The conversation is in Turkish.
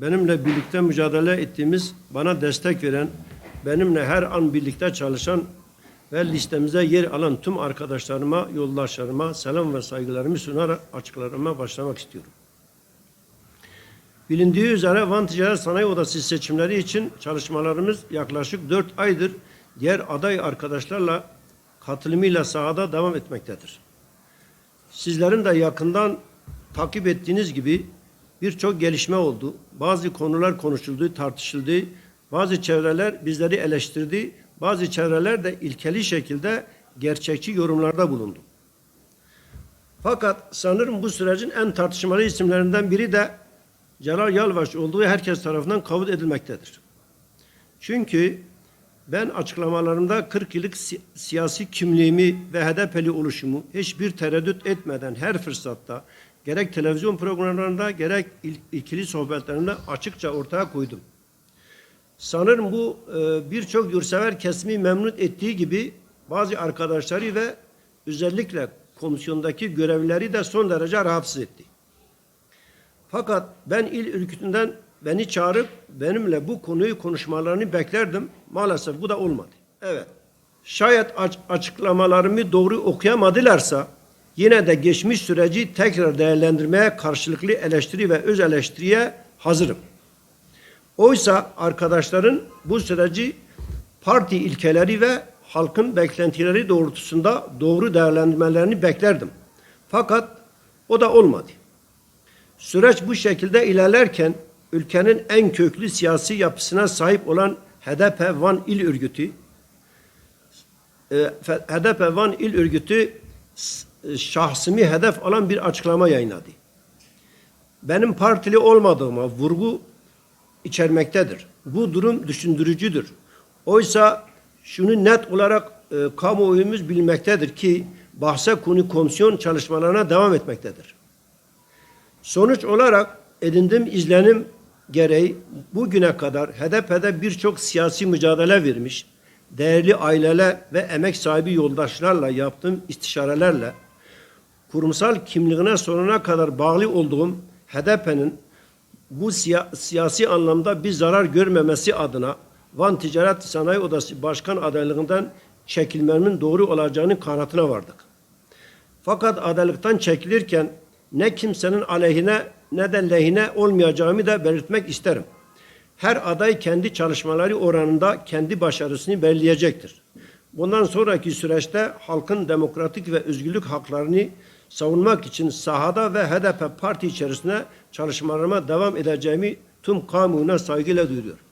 benimle birlikte mücadele ettiğimiz, bana destek veren, benimle her an birlikte çalışan ve listemize yer alan tüm arkadaşlarıma, yoldaşlarıma selam ve saygılarımı sunarak açıklarıma başlamak istiyorum. Bilindiği üzere Van Ticaret Sanayi Odası seçimleri için çalışmalarımız yaklaşık 4 aydır diğer aday arkadaşlarla katılımıyla sahada devam etmektedir. Sizlerin de yakından takip ettiğiniz gibi birçok gelişme oldu. Bazı konular konuşuldu, tartışıldı. Bazı çevreler bizleri eleştirdi. Bazı çevreler de ilkeli şekilde gerçekçi yorumlarda bulundu. Fakat sanırım bu sürecin en tartışmalı isimlerinden biri de Celal Yalvaç olduğu herkes tarafından kabul edilmektedir. Çünkü ben açıklamalarımda 40 yıllık si- siyasi kimliğimi ve HDP'li oluşumu hiçbir tereddüt etmeden her fırsatta gerek televizyon programlarında gerek il- ikili sohbetlerimde açıkça ortaya koydum. Sanırım bu e, birçok yurtsever kesimi memnun ettiği gibi bazı arkadaşları ve özellikle komisyondaki görevlileri de son derece rahatsız etti. Fakat ben il ürkütünden beni çağırıp benimle bu konuyu konuşmalarını beklerdim. Maalesef bu da olmadı. Evet. Şayet aç- açıklamalarımı doğru okuyamadılarsa yine de geçmiş süreci tekrar değerlendirmeye karşılıklı eleştiri ve öz eleştiriye hazırım. Oysa arkadaşların bu süreci parti ilkeleri ve halkın beklentileri doğrultusunda doğru değerlendirmelerini beklerdim. Fakat o da olmadı. Süreç bu şekilde ilerlerken ülkenin en köklü siyasi yapısına sahip olan HDP Van İl Örgütü, e, HDP Van İl Örgütü şahsımı hedef alan bir açıklama yayınladı. Benim partili olmadığıma vurgu içermektedir. Bu durum düşündürücüdür. Oysa şunu net olarak e, kamuoyumuz bilmektedir ki bahse konu komisyon çalışmalarına devam etmektedir. Sonuç olarak edindiğim izlenim gereği bugüne kadar HDP'de birçok siyasi mücadele vermiş, değerli aileler ve emek sahibi yoldaşlarla yaptığım istişarelerle kurumsal kimliğine sonuna kadar bağlı olduğum HDP'nin bu siya- siyasi anlamda bir zarar görmemesi adına Van Ticaret Sanayi Odası Başkan adaylığından çekilmemin doğru olacağının kanaatine vardık. Fakat adaylıktan çekilirken ne kimsenin aleyhine ne de lehine olmayacağımı da belirtmek isterim. Her aday kendi çalışmaları oranında kendi başarısını belirleyecektir. Bundan sonraki süreçte halkın demokratik ve özgürlük haklarını savunmak için sahada ve HDP parti içerisinde çalışmalarıma devam edeceğimi tüm kamuoyuna saygıyla duyuruyorum.